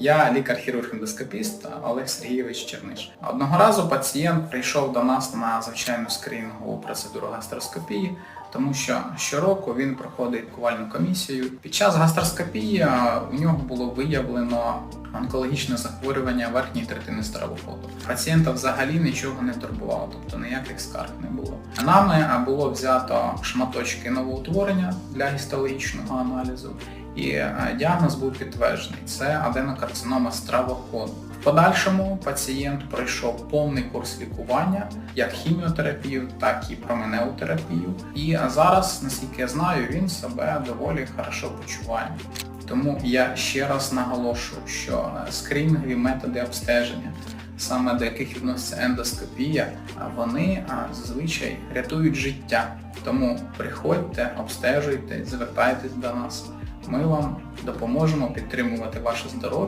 Я лікар-хірург-ендоскопіст Олег Сергійович Черниш. Одного разу пацієнт прийшов до нас на звичайну скринінгову процедуру гастроскопії, тому що щороку він проходить лікувальну комісію. Під час гастроскопії у нього було виявлено онкологічне захворювання верхньої третини стравоходу. Пацієнта взагалі нічого не турбувало, тобто ніяких скарг не було. Нами було взято шматочки новоутворення для гістологічного аналізу, і е, діагноз був підтверджений. Це аденокарцинома стравоходу. В подальшому пацієнт пройшов повний курс лікування, як хіміотерапію, так і променеотерапію. І зараз, наскільки я знаю, він себе доволі хорошо почуває. Тому я ще раз наголошую, що е, скринінгові методи обстеження, саме до яких відноситься ендоскопія, вони зазвичай рятують життя. Тому приходьте, обстежуйте, звертайтесь до нас. Ми вам допоможемо підтримувати ваше здоров'я.